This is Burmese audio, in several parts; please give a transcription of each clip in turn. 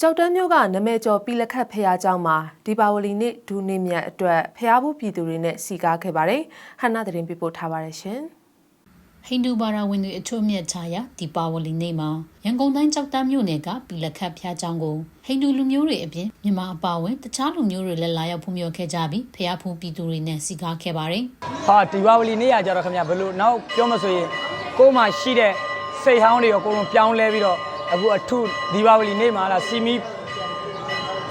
ကြောက်တန်းမြို့ကနမဲကျော်ပြည်လက်ခတ်ဖះเจ้าမှာဒီပါဝလီနေ့ဒူနေမြတ်အတွက်ဖះဘူးပြည်သူတွေနဲ့စီကားခဲ့ပါတယ်။ဟန်နာသတင်းပေးပို့ထားပါတယ်ရှင်။ ဟိန္ဒူဘာသာဝင်တွေအထွတ်အမြတ်ခြားရာဒီပါဝလီနေ့မှာရန်ကုန်တိုင်းကြောက်တန်းမြို့နယ်ကပြည်လက်ခတ်ဖျားကျောင်းကိုဟိန္ဒူလူမျိုးတွေအပြင်မြန်မာအပါအဝင်တခြားလူမျိုးတွေလည်းလာရောက်ဖူးမြော်ခဲ့ကြပြီးဖျားဖူးပြည်သူတွေနဲ့စီကားခဲ့ပါတယ် ဟာဒီပါဝလီနေ့ရကြတော့ခင်ဗျဘယ်လိုနောက်ပြောမဆိုရင်ကိုယ်မှာရှိတဲ့စိတ်ဟောင်းတွေရောအကုန်လုံးပြောင်းလဲပြီးတော့ အခုအထုဒီပါဝလီနေ့မှာလာစီမီ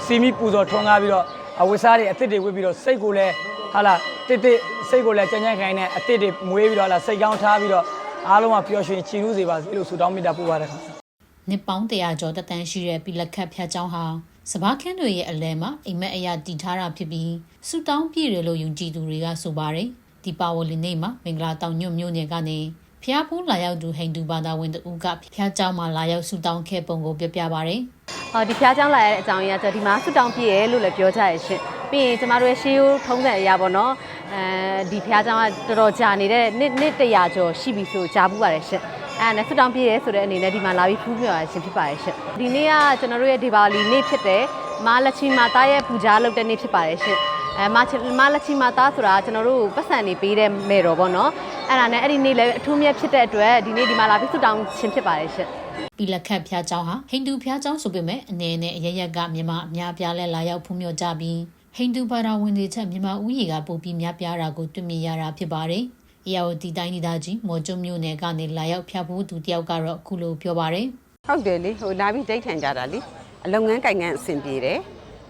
စီမီပူဇော်ထွန်းကားပြီးတော့အဝတ်စားတွေအစ်စ်တွေဝတ်ပြီးတော့စိတ်ကိုလည်းဟာလာတစ်တစ်စိတ်ကိုလည်းကြမ်းကြမ်းခိုင်းနဲ့အစ်စ်တွေမွေးပြီးတော့ဟာလာစိတ်ကောင်းထားပြီးတော့အားလုံးကပျော်ရွှင်ချီးနှူးစေပါစေလို့ဆုတောင်းမေတ္တာပို့ပါတယ်ခင်ဗျ။နှစ်ပေါင်းတရာကျော်တက်တန်းရှိတဲ့ပြည်လက်ခတ်ဖျားကျောင်းဟာစဘာခန်းတွေရဲ့အလဲမှာအိမ်မက်အရာတည်ထားတာဖြစ်ပြီးစူတောင်းပြည့်တယ်လို့ယုံကြည်သူတွေကဆိုပါတယ်။ဒီပါဝလီနေ့မှာမင်္ဂလာတောင်ညွတ်မြို့နယ်ကနေ ဖျားဖူးလာရောက်သူဟိန္ဒူဘာသာဝင်တို့ကဖျားကျောင်းမှာလာရောက်ဆူတောင်းခဲ့ပုံကိုပြောပြပါရယ်။ဟောဒီဖျားကျောင်းလာရတဲ့အကြောင်းရင်းကဒီမှာဆူတောင်းပြည့်ရလို့လည်းပြောကြရရှင်။ပြီးရင်ကျမတို့ရဲ့ရှေးရိုးထုံးစံအရာပေါ့နော်။အဲဒီဖျားကျောင်းကတော်တော်ကြာနေတဲ့နှစ်နှစ်တရာကျော်ရှိပြီဆိုကြားပူပါတယ်ရှင်။အဲနဲ့ဆူတောင်းပြည့်ရဆိုတဲ့အနေနဲ့ဒီမှာလာပြီးဖူးမြော်ရရှင်ဖြစ်ပါတယ်ရှင်။ဒီနေ့ကကျွန်တော်တို့ရဲ့ဒီပါလီနေ့ဖြစ်တယ်။မာလချီမာတာရဲ့ပူဇော်လုပ်တဲ့နေ့ဖြစ်ပါတယ်ရှင်။အဲမမလက်ချီမာသားဆိုတာကျွန်တော်တို့ပတ်စံနေပေးတဲ့မဲ့တော်ပေါ့နော် အဲ့ဒါနဲ့အဲ့ဒီနေ့လည်းအထူးမြတ်ဖြစ်တဲ့အတွက်ဒီနေ့ဒီမှာလာပြီးဆူတောင်းရှင်ဖြစ်ပါတယ်ရှင် ပီလက်ခတ်ဖျားเจ้าဟာဟိန္ဒူဖျားเจ้าဆိုပေမဲ့အနေနဲ့အရရက်ကမြန်မာအများပြားလဲလာရောက်ဖူးမြော်ကြပြီးဟိန္ဒူဘာသာဝင်တွေချက်မြန်မာဥယျာဉ်ကပိုပြီးများပြားတာကိုတွေ့မြင်ရတာဖြစ်ပါတယ်။အရာဝတီတိုင်းဒေသကြီးမော်ကျုံမြို့နယ်ကနေလာရောက်ဖျားဖို့သူတယောက်ကတော့အခုလိုပြောပါတယ် ဟုတ်တယ်လေဟိုလာပြီးဒိတ်ထန်ကြတာလေအလုပ်ငန်းကိုင်ငန်းအဆင်ပြေတယ်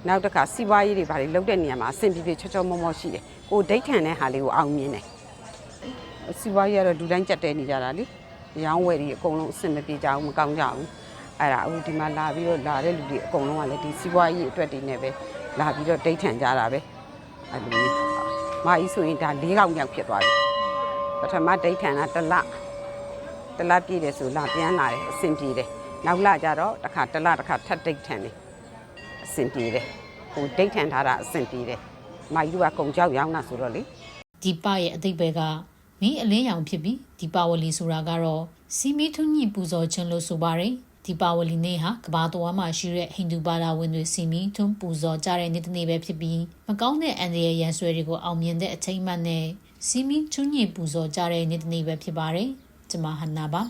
နောက်တစ်ခါစီးပွားရေးတွေဘာတွေလုပ်တဲ့နေရာမှာအဆင်ပြေပြေချောချောမောမောရှိတယ်ကိုဒိတ်ထန်တဲ့ဟာလေးကိုအောင်မြင်တယ် စီးပွားရေးကတော့လူတိုင်းကြက်တဲနေကြတာလေရောင်းဝယ်တွေအကုန်လုံးအဆင်မပြေကြဘူးမကောင်းကြဘူးအဲ့ဒါအခုဒီမှာလာပြီးတော့လာတဲ့လူတွေအကုန်လုံးကလည်းဒီစီးပွားရေးအတွက်တွေနဲ့ပဲလာပြီးတော့ဒိတ်ထန်ကြတာပဲအဲ့လိုမျိုးမအီးဆိုရင်ဒါ၄កောင်မြောက်ဖြစ်သွားပြီပထမဒိတ်ထန်တာတစ်လတလပြည့်တယ်ဆိုလာပြန်လာတယ်အဆင်ပြေတယ်နောက်လာကြတော့တစ်ခါတလတစ်ခါထပ်ဒိတ်ထန်တယ်အဆင်ပြေတယ်ဟိုဒိတ်ထန်ထားတာအဆင်ပြေတယ်မိုက်တို့ကကုံကြောက်ရောင်းတာဆိုတော့လေ။ဒီပရဲ့အသိပ္ပယ်က မင်းအလင်းရောင်ဖြစ်ပြီးဒီပါဝလီဆိုတာကတော့စီမီထွန်းညိပူဇော်ခြင်းလို့ဆိုပါတယ်။ဒီပါဝလီနေ့ဟာကဘာတော်မှာရှိတဲ့ဟိန္ဒူဘာသာဝင်တွေစီမီထွန်းပူဇော်ကြတဲ့နေ့တစ်နေ့ပဲဖြစ်ပြီးမကောင်းတဲ့အန္တရာယ်ရန်ဆွဲတွေကိုအောင်မြင်တဲ့အချိန်မှတ်နဲ့စီမီထွန်းညိပူဇော်ကြတဲ့နေ့တစ်နေ့ပဲဖြစ်ပါတယ်။ကျွန်မဟန်နာပါ။